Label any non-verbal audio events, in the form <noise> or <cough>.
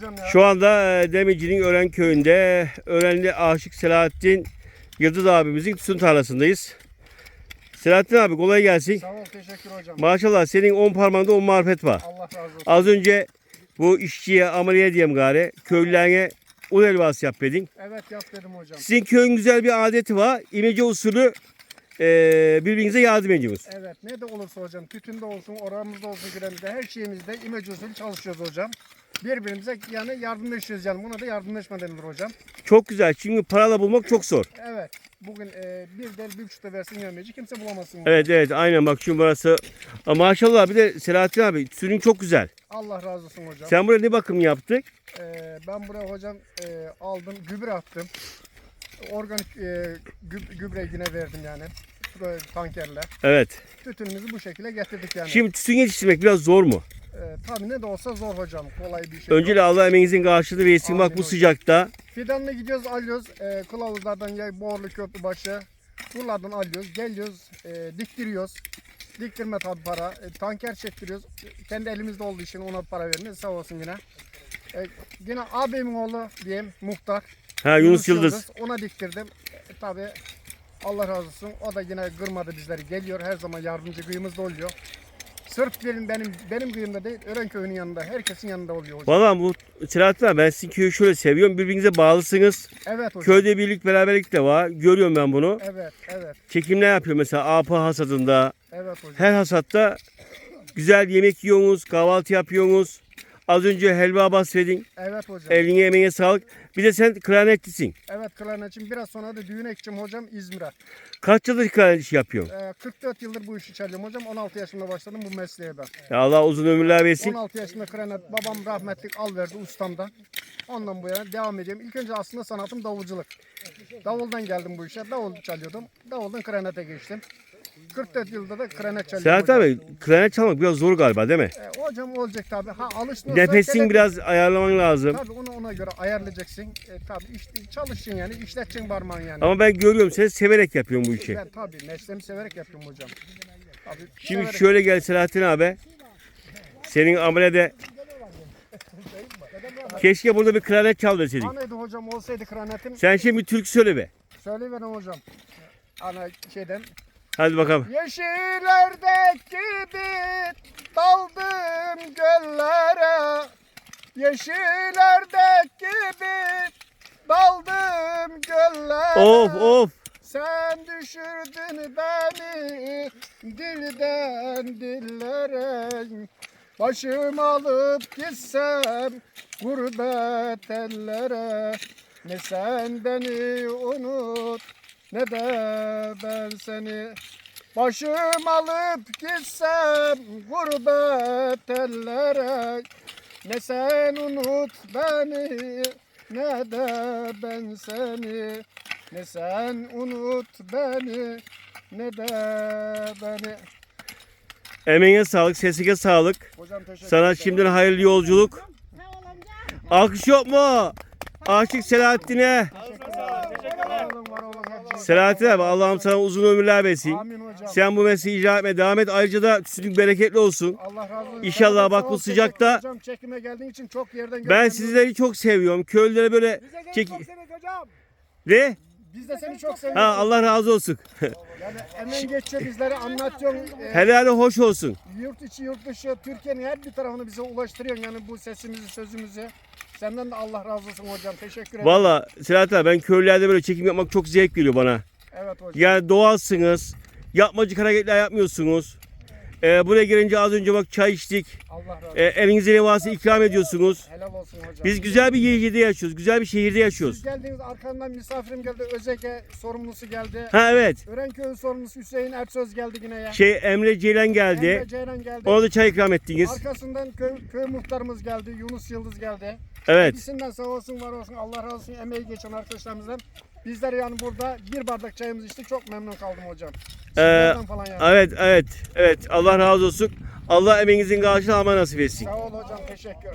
hocam ya. Şu anda e, Demirci'nin Ören köyünde Örenli Aşık Selahattin Yıldız abimizin tütün tarlasındayız. Selahattin abi kolay gelsin. Sağ ol teşekkür hocam. Maşallah senin 10 parmağında 10 marifet var. Allah razı olsun. Az önce bu işçiye ameliye diyeyim gari. Köylülerine un helvası yap dedin. Evet yap dedim hocam. Sizin köyün güzel bir adeti var. İmece usulü e, birbirinize yardım ediyorsunuz. Evet ne de olursa hocam tütünde olsun oramızda olsun giremizde her şeyimizde imece usulü çalışıyoruz hocam. Birbirimize yani yardımlaşıyoruz yani buna da yardımlaşma denilir hocam. Çok güzel. Çünkü parayla bulmak çok zor. Evet bugün e, bir del bir buçukta versin yemeci kimse bulamazsın. Evet evet aynen bak şu burası. Ama maşallah bir de Selahattin abi sürün çok güzel. Allah razı olsun hocam. Sen buraya ne bakım yaptık? E, ben buraya hocam e, aldım gübre attım. Organik e, gü- gübre yine verdim yani. Böyle tankerle. Evet. Tütünümüzü bu şekilde getirdik yani. Şimdi tütün yetiştirmek biraz zor mu? E, tabii ne de olsa zor hocam. Kolay bir şey. Önce Allah emeğinizin karşılığı versin bak bu hocam. sıcakta. Fidanla gidiyoruz alıyoruz. E, kılavuzlardan ya borlu köprü başı. Buralardan alıyoruz. Geliyoruz. E, diktiriyoruz. Diktirme tabi para. E, tanker çektiriyoruz. Kendi elimizde olduğu için ona para vermiyoruz. Sağ olsun yine. E, yine abimin oğlu diyeyim muhtar. Ha Yunus Yıldız. Ona diktirdim. E, tabi Allah razı olsun. O da yine kırmadı bizleri. Geliyor her zaman yardımcı kıyımızda oluyor. Sırf benim benim benim kıyımda değil, Örenköy'ün yanında, herkesin yanında oluyor hocam. Valla bu Selahattin abi ben sizin köyü şöyle seviyorum. Birbirinize bağlısınız. Evet hocam. Köyde birlik beraberlik de var. Görüyorum ben bunu. Evet, evet, Çekimler yapıyor mesela apa hasadında. evet hocam. Her hasatta güzel yemek yiyorsunuz, kahvaltı yapıyorsunuz. Az önce helva bahsedin. Evet hocam. Eline emeğine sağlık. Bir de sen klarnetçisin. Evet klarnetçim. Biraz sonra da düğün ekeceğim hocam İzmir'e. Kaç yıldır klarnet işi yapıyorsun? Ee, 44 yıldır bu işi çalıyorum hocam. 16 yaşında başladım bu mesleğe ben. Ya Allah uzun ömürler versin. 16 yaşında klarnet babam rahmetlik al verdi ustamdan. Ondan bu yana devam ediyorum. İlk önce aslında sanatım davulculuk. Davuldan geldim bu işe. Davul çalıyordum. Davuldan klarnete geçtim. 44 yılda da çalıyorum. Selahattin hocam. abi klarnet çalmak biraz zor galiba değil mi? Ee, hocam olacak tabi. Ha alıştın. Nefesini biraz ayarlaman lazım. Tabii onu ona göre ayarlayacaksın. E, tabii işte çalışacaksın yani. işleteceksin parmağın yani. Ama ben görüyorum sen severek yapıyorsun bu işi. Ben tabii mesleğimi severek yapıyorum hocam. Tabii, Şimdi severek- şöyle gel Selahattin abi. Senin amelede Keşke burada bir klarnet çal deseydik. Anaydı hocam olsaydı kranetim. Sen şimdi bir türkü söyle be. Söyleyiverin hocam. Ana şeyden. Hadi bakalım. Yeşillerdeki bir daldım göllere. Yeşillerdeki bir daldım göllere. Of of. Sen düşürdün beni dilden dillere Başım alıp gitsem gurbet ellere Ne sen beni unut ne de ben seni Başım alıp gitsem gurbet ellere Ne sen unut beni ne de ben seni ne sen unut beni ne de beni. Emeğine sağlık, sesine sağlık. Hocam teşekkür Sana ederim. şimdiden hayırlı yolculuk. Alkış yok mu? Aşık Selahattin'e. Selahattin abi Allah'ım sana uzun ömürler versin. Sen bu mesleği icra etmeye devam et. Ayrıca da tüsünlük bereketli olsun. Allah razı olsun. İnşallah bak bu sıcakta- Hocam çekime geldiğin için çok yerden Ben sizleri çok seviyorum. Köylülere böyle çek... Ne? Biz de seni çok seviyoruz. Ha Allah razı olsun. <laughs> <laughs> Yani emeğin geçiyor bizlere anlatıyorsun. Ee, Helali hoş olsun. yurt içi yurt dışı Türkiye'nin her bir tarafını bize ulaştırıyorsun. Yani bu sesimizi sözümüzü. Senden de Allah razı olsun hocam. Teşekkür ederim. Valla Selahattin abi ben köylülerde böyle çekim yapmak çok zevk veriyor bana. Evet hocam. Yani doğalsınız. Yapmacık hareketler yapmıyorsunuz. Ee, buraya gelince az önce bak çay içtik. Allah razı olsun. Ee, elinize ne varsa ikram ediyorsunuz. Helal olsun hocam. Biz güzel bir yerde yaşıyoruz. Güzel bir şehirde Siz yaşıyoruz. geldiniz arkamdan misafirim geldi. Özege sorumlusu geldi. Ha evet. Örenköy'ün sorumlusu Hüseyin Ersöz geldi yine ya. Şey Emre Ceylan geldi. Emre Ceylan geldi. Ona da çay ikram ettiniz. Arkasından köy, köy muhtarımız geldi. Yunus Yıldız geldi. Evet. İkisinden sağ olsun var olsun. Allah razı olsun emeği geçen arkadaşlarımızdan. Bizler yani burada bir bardak çayımızı içtik. Çok memnun kaldım hocam. Sizlerden falan yani. Evet evet. Evet. Allah razı olsun. Allah emeğinizin karşılığını alma nasip etsin. Sağ ol hocam. Teşekkür.